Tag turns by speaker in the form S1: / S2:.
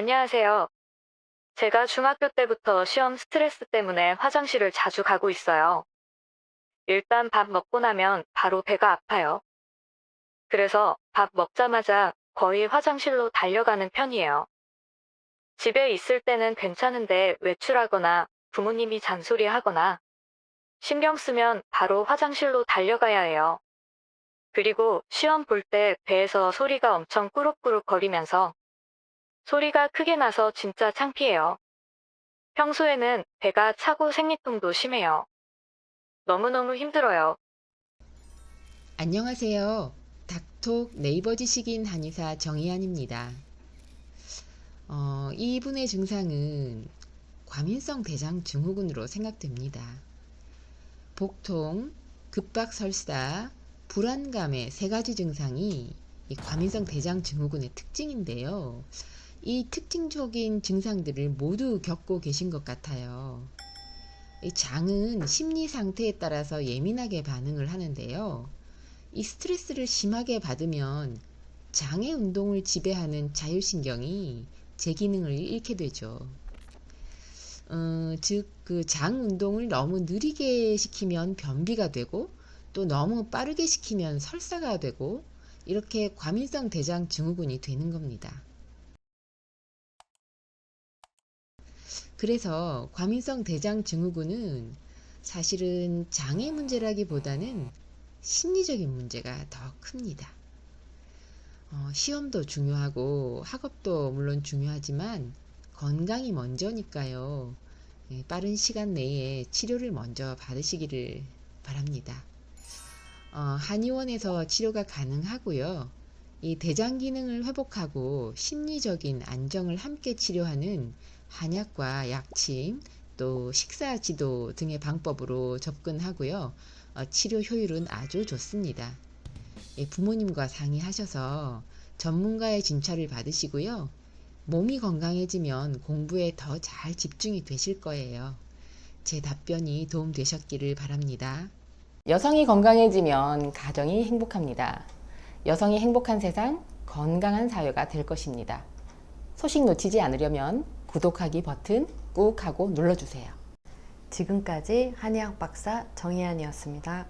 S1: 안녕하세요. 제가 중학교 때부터 시험 스트레스 때문에 화장실을 자주 가고 있어요. 일단 밥 먹고 나면 바로 배가 아파요. 그래서 밥 먹자마자 거의 화장실로 달려가는 편이에요. 집에 있을 때는 괜찮은데 외출하거나 부모님이 잔소리하거나 신경 쓰면 바로 화장실로 달려가야 해요. 그리고 시험 볼 때 배에서 소리가 엄청 꾸룩꾸룩 거리면서 소리가 크게 나서 진짜 창피해요. 평소에는 배가 차고 생리통도 심해요. 너무너무 힘들어요.
S2: 안녕하세요. 닥톡 네이버 지식인 한의사 정희안입니다. 어, 이분의 증상은 과민성 대장 증후군으로 생각됩니다. 복통, 급박 설사, 불안감의 세 가지 증상이 이 과민성 대장 증후군의 특징인데요. 이 특징적인 증상들을 모두 겪고 계신 것 같아요. 이 장은 심리 상태에 따라서 예민하게 반응을 하는데요. 이 스트레스를 심하게 받으면 장의 운동을 지배하는 자율신경이 제 기능을 잃게 되죠. 어, 즉, 그 장 운동을 너무 느리게 시키면 변비가 되고 또 너무 빠르게 시키면 설사가 되고 이렇게 과민성 대장 증후군이 되는 겁니다. 그래서 과민성 대장 증후군은 사실은 장의 문제라기보다는 심리적인 문제가 더 큽니다. 어, 시험도 중요하고 학업도 물론 중요하지만 건강이 먼저니까요. 예, 빠른 시간 내에 치료를 먼저 받으시기를 바랍니다. 어, 한의원에서 치료가 가능하고요. 이 대장 기능을 회복하고 심리적인 안정을 함께 치료하는 한약과 약침, 또 식사 지도 등의 방법으로 접근하고요. 어, 치료 효율은 아주 좋습니다. 예, 부모님과 상의하셔서 전문가의 진찰을 받으시고요. 몸이 건강해지면 공부에 더 잘 집중이 되실 거예요. 제 답변이 도움되셨기를 바랍니다.
S3: 여성이 건강해지면 가정이 행복합니다. 여성이 행복한 세상, 건강한 사회가 될 것입니다. 소식 놓치지 않으려면 구독하기 버튼 꾹 하고 눌러주세요.
S4: 지금까지 한의학 박사 정희안이었습니다.